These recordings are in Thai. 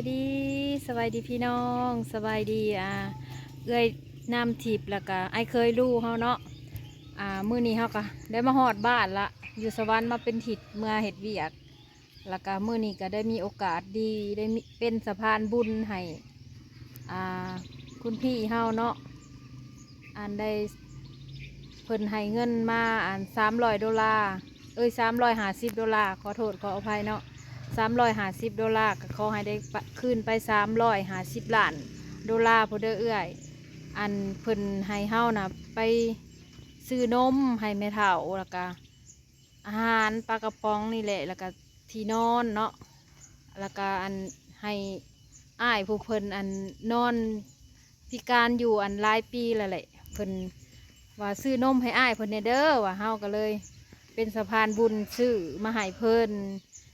ายดีสบายดีพี่น้องสบายดีอ่าเอ้อยน้ำทิพย์แล้วก็ไอเคยรู้เฮาเนาะอ่ามื้อนี้เฮาก็ได้มาฮอดบ้านละอยู่สวรรค์มาเป็นทิศเมื่อเฮ็ดเวียกแล้วก็มื้อนี้ก็ได้มีโอกาสดีได้เป็นสะพานบุญให้อ่าคุณพี่เฮาเนาะอันได้เพิ่นให้เงินมาอัน300ดอลลาร์เอ้ย350ดอลลาร์ขอโทษขออภัยเนาะ สามร้อยห้าสิบดอลลาร์ก็ขอให้ได้ปะคืนไปสามร้อยห้าสิบล้านดอลลาร์พอเด้อเอื้อย อันเพิ่นให้เฮานะไปซื้อนมให้แม่เฒ่าแล้วก็อาหารปลากระป๋องนี่แหละแล้วก็ที่นอนเนาะแล้วก็อันให้อ้ายผู้เพิ่นอันนอนพิการอยู่อันหลายปีแล้วแหละเพิ่นว่าซื้อนมให้อ้ายเพิ่นเนเด้อว่าเฮาก็เลย เป็นสะพานบุญซื้อมาให้เพิ่น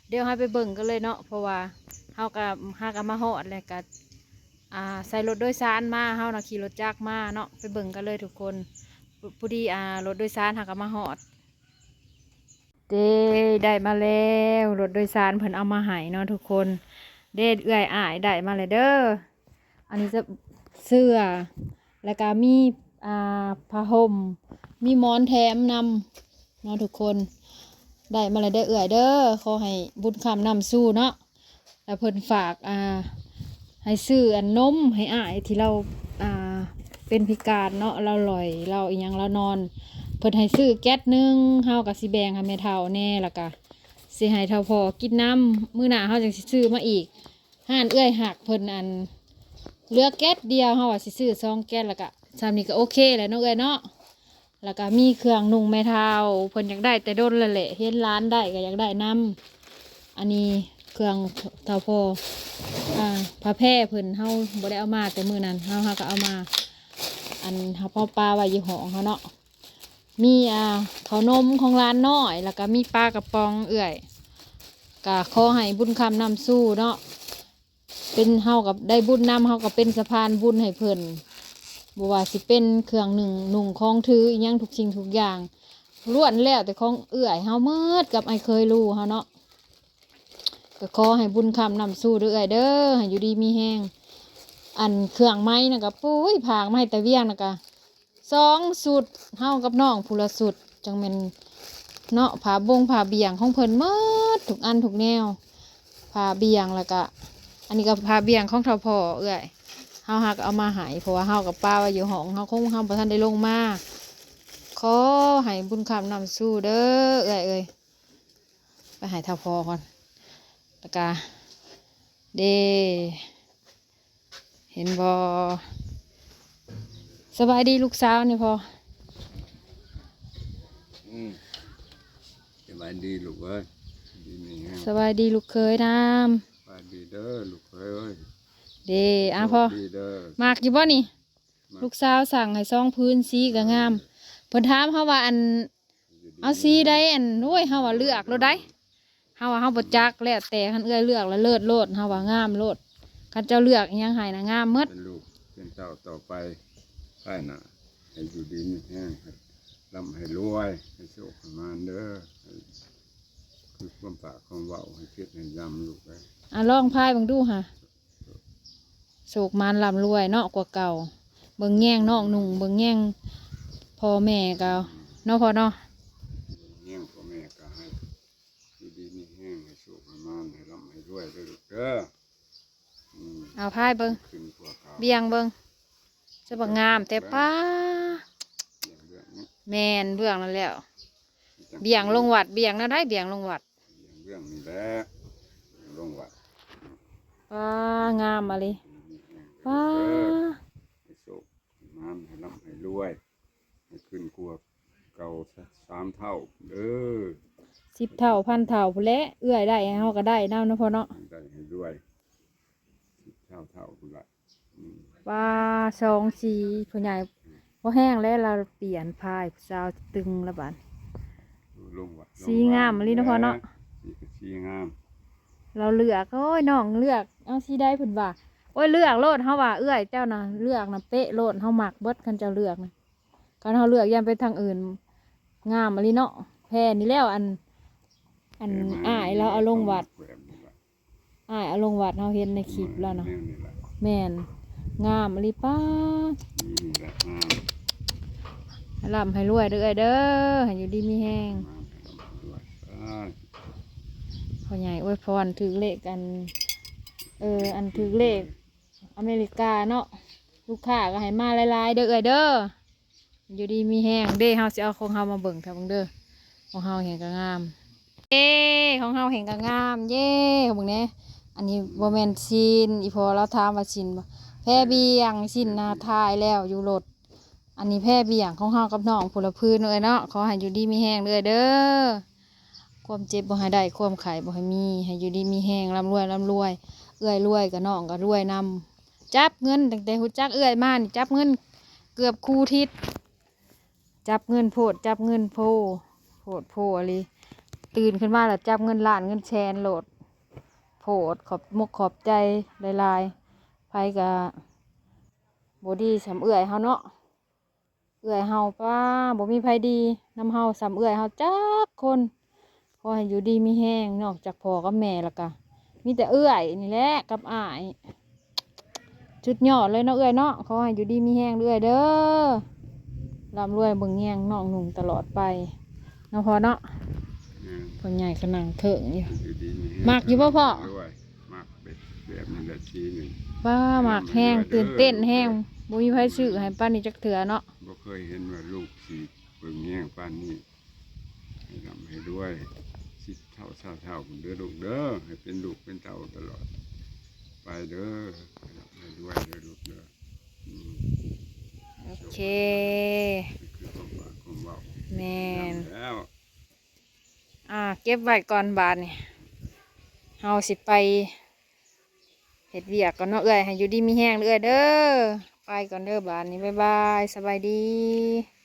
เดี๋ยวให้ไปเบิ่งกันเลยเนาะเพราะว่าเฮากับฮากับมาฮอดแล้วก็อ่าใส่รถโดยสารมาเฮานะขี่รถจักรมาเนาะไปเบิ่งกันเลยทุกคนพอดีอ่ารถโดยสารหากับมาฮอดเด้ได้มาแล้วรถโดยสารเพิ่นเอามาให้เนาะทุกคนเด้เอื้อยอ้ายได้มาเลยเด้ออันนี้จะเสื้อแล้วก็มีอ่าผ้าห่มมีหมอนแถมนำเนาะทุกคน ได้มาเลยได้อเอื่อยเด้อขอให้บุญคำนำสู้เนาะแล้วเพิ่นฝากอ่าให้ซื้ออันนมให้อ้ายที่เราอ่าเป็นพิการเนาะเราลอยเราอีหยังเรานอน เพิ่นให้ซื้อแก๊สหนึงเฮากับสิแบงให้แม่เฒ่าแน่ล้วก็สิให้เฒ่าพอกินน้ำมื้อหน้าเฮาจังสิซื้อมาอีกห้านเอื้อยหักเพิ่นอันเหลือแก๊สเดียวเฮาว่าสิซื้อสองแก๊สล้วก็ซำนี้ก็โอเคแหล้วเนาะเอ้ยเนาะ แล้วก็มีเครื่องนุ่งแม่เท้าเพิ่นอยากได้แต่ด้นและแหละเห็นร้านได้ก็อยากได้นํอันนี้เครื่องเท้าพออ่าผ้าแพร่เพิ่นเฮาบ่ได้เอามาแต่มื้อนั้นเฮาเฮาก็เอามา อันเฮาพ่อปลาไว้อยู่ห้องเฮาเนาะมีอ่าข้าวนมของร้านน้อย แล้วก็มีปลากระป๋องเอื่อยก็ขอให้บุญคำนำสู้เนาะเป็นเฮากับได้บุญนำเฮากับเป็นสะพานบุญให้เพิ่น บว่าสิเป็นเครื่องหนึ่งหนุ่งของถืออหยังทุกสิ่งทุกอย่างล้วนแล้วแต่ของเอื่อยเฮาเมิดกับไอเคยรู้เฮาเนาะก็ขอให้บุญคำนำสู้เด้อเอื่อยเด้อให้อยู่ดีมีแห้งอันเครื่องไม้นะก็ปุ้ยผางไม้แต่เวียงนะก็สองสุดเฮากับน้องผู้ละสุดจังเป็นเนาะผ่าบงผ่าเบียงของเพิ่นเมิดทุกอันทุกแนวผ่าเบียงแล้วก็อันนี้ก็ผ่าเบียงของทอพอเอื่อย เฮาหักเอามาใหายเพราะว่าเฮากับป้าว่าอยู่ห้องเฮาคงเฮาบ่ทันได้ลงมาขอให้บุญคำนำสู้เด้อเอ้ยเอ้ยไปใหายท่าพอก่อนแล้วก็เดเห็นบ่สบายดีลูกสาวนี่พออืมสบายดีลูกเอ้ยดีนี่ฮะสบายดีลูกเคยน้สบายดีเด้อลูกเอ้ยำ เดอะพอดีเด้อมากอยู่บ่นี่ ลูกสาวสั่งให้ซองพื้นสีก็งามเพิ่นถามเฮาว่าอันเอาสีใดอันโอ้ยเฮาว่าเลือกแล้วได้เฮาว่าเฮาบ่จักแล้วแต่คันเอื้อยเลือกแล้วเลิศโลดเฮาว่างามโลดคันเจ้าเลือกอิหยังให้นะงามหมดเป็นลูกเป็นเจ้าต่อไปใช่น่ะให้อยู่ดีมีแห้งให้ร่ำให้รวยให้โชคให้มานเด้อให้คือความปากความเว้าให้คิดให้ยำลูกเอ้ยอะลองพายเบิ่งดูค่ะ โศกมานร่ำรวยเนาะกว่าเก่า เบิ่งแย่งน้องนุ่งเบิ่งแย่งพ่อแม่ก็เนาะพ่อเนาะแห้งพ่อแม่ก็ให้อยู่ดีมีแห้งให้โชคให้มานให้ร่ำให้รวยเด้อลูกเด้ออืมเอาพายเบิ่งขึ้นพวกเขาเบียงเบิ่งจะบ่งามแต่ป้าเรื่องเรื่องนี้แม่นเบื้องนั่นแล้ว เบียงลงวัดเบียงนั่นได้เบียงลงวัดเรื่องนี้แหละลงวัดป้างามมาเลย ป้าให้โชคให้มานให้ร่ำให้รวย ให้ขึ้นกลัวเก่าสามเท่าเด้อสิบเท่าพันเท่าพู้นแหละเอื้อยได้เฮาก็ได้นำเนาะพ่อเนาะให้ได้ให้รวยสิบเท่าเท่าคุณละอืมป้าสองสีผู้ใหญ่พอแห้งแล้วเราเปลี่ยนพายผู้สาวตึงและบาดลงวัดสีงามมะลิเนาะพ่อเนาะ สีก็สีงาม เราเลือกโอ้ยน้องเลือกเอาสีได้เพิ่นว่า โอ้ยเลือกโลดเฮาว่าเอื้อยเจ้านะเลือกนะเป๊ะโลดเฮาหมักเบิดคันเจ้าเลือกนะคันเฮาเลือกยันไปทางอื่น งามมะลิเนาะแพ้นี่แล้วอัน อันอ้ายเราเอาลงวัดอ้ายเอาลงวัดเฮาเห็นในคลิปแล้วเนาะแม่นงามอลิป้าลำให้รวยเด้อเด้อให้อยู่ดีมีแห้งงาให้ร่ำรวยพ่อใหญ่อวยพรถือเลขอัน เออ อันถือเลข อเมริกาเนาะลูกค้าก็ให้มาหลายๆเด้อเอ้ยเด้ออยู่ดีมีแห้งเด้เฮาสิเอาของเฮามาเบิ่งครับเบิ่งเด้อของเฮาเห็นก็งามเย้ของเฮาเห็นก็งามเย้เบิ่งแหน่อันนี้บ่แม่นชินอีพอเราถามว่าชินบ่แพรเบียงชินนาทายแล้วอยู่รถอันนี้แพรเบียงของเฮากับน้องพลพื้นเอ้ยเนาะขอให้อยู่ดีมีแห้งเด้อเด้อความเจ็บบ่ให้ได้ความไข่บ่ให้มีให้อยู่ดีมีแห้งร่ำรวยร่ำรวย เอื้อยรวยกับน้องก็รวยนำ จับเงินตั้งแต่หุจักเอื้อยมานี่จับเงินเกือบคู่ทิศจับเงินโพดจับเงินโพโพดโพอะไรตื่นขึ้นมาแล้วจับเงินล้านเงินแชนโหลดโพดขอบมกขอบใจลายๆไผกับบดีสำเอื้อยเฮาเนาะเอื้อยเฮาป้าบ่มีไผดีนำเฮาสำเอื้อยเฮาจักคนขอให้อยู่ดีมีแห้งนอกจากพ่อกับแม่และกะมีแต่เอื้อยนี่แหละกับอ้าย จุดยอดเลยเนาะเอื้อยเนาะขอให้อยู่ดีมีแห้งเรื่อยเด้อร่ำรวยเบิ่งแย่งน้องหนุ่งตลอดไปเนาะพ่อเนาะเนี่ยพ่อใหญ่กำลังเถิงอยู่อยู่ดีมีมักอยู่บ่พ่อ ด้วยมักเป็ดแบบนี้แหละทีหนึ่งว้าหมากแห้งตื่นเต้นแห้งบ่มีไผซื้อให้ป้านนี่จักเถื่อเนาะบ่เคยเห็นว่าลูกสีเบิ่งแย่งปานนี้ให้ร่ำให้ด้วยสิเท่าเท่าเท่าเด้อลูกเด้อให้เป็นลูกเป็นเต่าตลอด ไปเด้อให้ร่ำให้ด้วยเด้อลูกเด้ออืมโอเคนี่คือความหวังความเว้าแม่นแล้วอ่าเก็บไว้ก่อนบาทนี่เฮาสิไปเฮ็ดเวียกก่อนเนาะเอ้อยให้อยู่ดีมีแห้งเด้อเอ้อยเด้อไปก่อนเด้อบาทนี้บ๊ายบายสบายดี